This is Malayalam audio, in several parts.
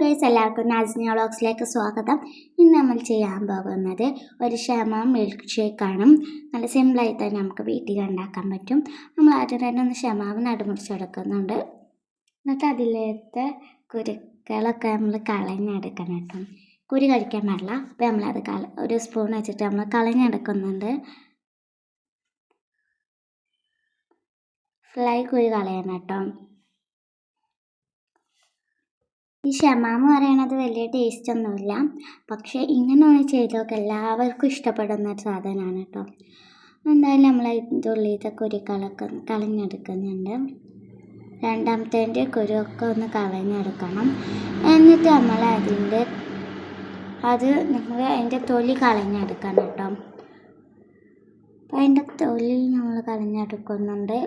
ഗൈസ് എല്ലാവർക്കും നാസിനിയ വ്ളോഗ്സിലേക്ക് സ്വാഗതം. ഇന്ന് നമ്മൾ ചെയ്യാൻ പോകുന്നത് ഒരു ഷമ മിൽക്ക് ഷേക്കാണ് നല്ല സിമ്പിളായി തന്നെ നമുക്ക് വീട്ടിൽ ഉണ്ടാക്കാൻ പറ്റും. നമ്മൾ ആദ്യം തന്നെ ഒന്ന് ഷമാവ് നടുമുറിച്ചെടുക്കുന്നുണ്ട്. എന്നിട്ട് അതിലത്തെ കുരുക്കളൊക്കെ നമ്മൾ കളഞ്ഞെടുക്കണം കേട്ടോ. കുരു കഴിക്കാൻ പാടില്ല. അപ്പോൾ നമ്മളത് കള ഒരു സ്പൂൺ വെച്ചിട്ട് നമ്മൾ കളഞ്ഞെടുക്കുന്നുണ്ട്. ഫ്ലൈ കുരു കളയണം കേട്ടോ. ഈ ഷമാമ പറയണത് വലിയ ടേസ്റ്റ് ഒന്നുമില്ല. പക്ഷേ ഇങ്ങനെ ഒന്ന് ചെയ്ത് നോക്കുക എല്ലാവർക്കും ഇഷ്ടപ്പെടുന്ന ഒരു സാധനമാണ് കേട്ടോ എന്തായാലും നമ്മൾ അതിന്റെ ഉള്ളിലത്തെ ഒരു കളക്ക കളഞ്ഞെടുക്കുന്നുണ്ട്. രണ്ടാമത്തേന്റെ കുരുവൊക്കെ ഒന്ന് കളഞ്ഞെടുക്കണം. എന്നിട്ട് നമ്മൾ അതിന്റെ അത് നമ്മൾ അതിന്റെ തൊലി കളഞ്ഞെടുക്കണം കേട്ടോ അപ്പം അതിന്റെ തൊലി നമ്മൾ കളഞ്ഞെടുക്കുന്നുണ്ട്.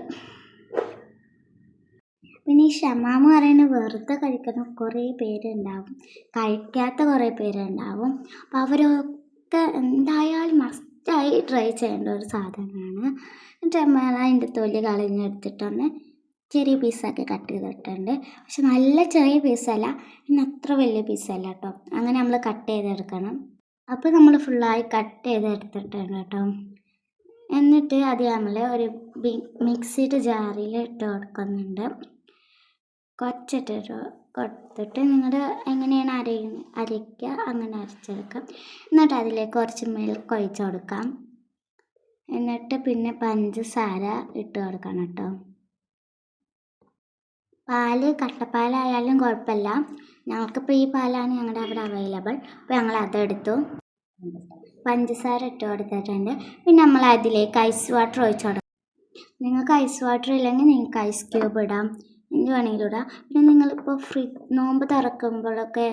പിന്നെ ഈ ഷമാമ പറയുന്നത് വെറുതെ കഴിക്കുന്ന കുറേ പേരുണ്ടാവും. കഴിക്കാത്ത കുറേ പേരുണ്ടാവും. അപ്പം അവരൊക്കെ എന്തായാലും മസ്റ്റായി ട്രൈ ചെയ്യേണ്ട ഒരു സാധനമാണ്. എന്നിട്ട് നമ്മൾ അതിന്റെ തൊലി കളഞ്ഞെടുത്തിട്ടൊന്ന് ചെറിയ പീസൊക്കെ കട്ട് ചെയ്തിട്ടുണ്ട്. പക്ഷെ നല്ല ചെറിയ പീസല്ല പിന്നെ അത്ര വലിയ പീസല്ല കേട്ടോ. അങ്ങനെ നമ്മൾ കട്ട് ചെയ്തെടുക്കണം. അപ്പോൾ നമ്മൾ ഫുള്ളായി കട്ട് ചെയ്തെടുത്തിട്ടുണ്ട് കേട്ടോ. എന്നിട്ട് അത് നമ്മൾ ഒരു മിക്സിയുടെ ജാറിൽ ഇട്ട് കൊടുക്കുന്നുണ്ട്. കുറച്ചിട്ട് കൊടുത്തിട്ട് നിങ്ങൾ എങ്ങനെയാണ് അരയുന്നത് അരയ്ക്കുക അങ്ങനെ അരച്ചെടുക്കാം. എന്നിട്ട് അതിലേക്ക് കുറച്ച് മിൽക്ക് ഒഴിച്ച് കൊടുക്കാം. എന്നിട്ട് പിന്നെ പഞ്ചസാര ഇട്ട് കൊടുക്കണം കേട്ടോ. പാൽ കട്ടപ്പാലായാലും കുഴപ്പമില്ല. ഞങ്ങൾക്കിപ്പോൾ ഈ പാലാണ് ഞങ്ങളുടെ അവിടെ അവൈലബിൾ അപ്പോൾ ഞങ്ങൾ അതെടുത്തു പഞ്ചസാര ഇട്ട് കൊടുത്തിട്ടുണ്ട്. പിന്നെ നമ്മൾ അതിലേക്ക് ഐസ് വാട്ടർ ഒഴിച്ചു കൊടുക്കാം. നിങ്ങൾക്ക് ഐസ് വാട്ടർ ഇല്ലെങ്കിൽ നിങ്ങൾക്ക് ഐസ് ക്യൂബ് ഇടാം. എന്ത് വേണമെങ്കിലും ഇടാം. പിന്നെ നിങ്ങളിപ്പോൾ ഫ്രി നോമ്പ് തുറക്കുമ്പോഴൊക്കെ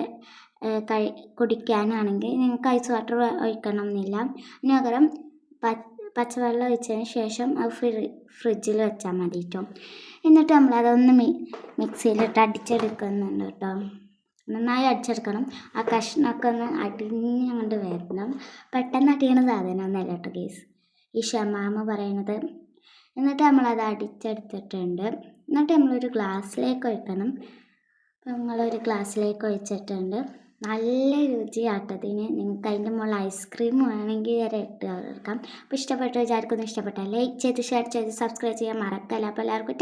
കഴി കുടിക്കാനാണെങ്കിൽ നിങ്ങൾക്ക് ഐസ് വാട്ടർ ഒഴിക്കണം എന്നില്ല അതിന് പകരം പച്ചവെള്ളം ഒഴിച്ചതിന് ശേഷം അത് ഫ്രി ഫ്രിഡ്ജിൽ വെച്ചാൽ മതി കേട്ടോ എന്നിട്ട് നമ്മളതൊന്ന് മി മിക്സിയിലിട്ട് അടിച്ചെടുക്കുന്നുണ്ട് കേട്ടോ നന്നായി അടിച്ചെടുക്കണം. ആ കഷ്ണമൊക്കെ ഒന്ന് അടിഞ്ഞങ്ങോട്ട് വരണം. പെട്ടെന്ന് അടിയണ സാധനമൊന്നുമല്ല കേട്ടോ ഈ ഷമാമ പറയണത് എന്നിട്ട് നമ്മളത് അടിച്ചെടുത്തിട്ടുണ്ട്. എന്നിട്ട് നമ്മളൊരു ഗ്ലാസ്സിലേക്ക് ഒഴിക്കണം. അപ്പം നിങ്ങളൊരു ഗ്ലാസ്സിലേക്ക് ഒഴിച്ചിട്ടുണ്ട്. നല്ല രുചിയാട്ടതിന് നിങ്ങൾക്ക് അതിന്റെ മുകളിൽ ഐസ്ക്രീം വേണമെങ്കിൽ വരെ ഇട്ട് കൊടുക്കാം അപ്പോൾ ഇഷ്ടപ്പെട്ട് വിചാരിക്കുന്നു. ഇഷ്ടപ്പെട്ടാൽ ലൈക്ക് ചെയ്ത് ഷെയർ ചെയ്ത് സബ്സ്ക്രൈബ് ചെയ്യാൻ മറക്കല്ല. അപ്പോൾ എല്ലാവർക്കും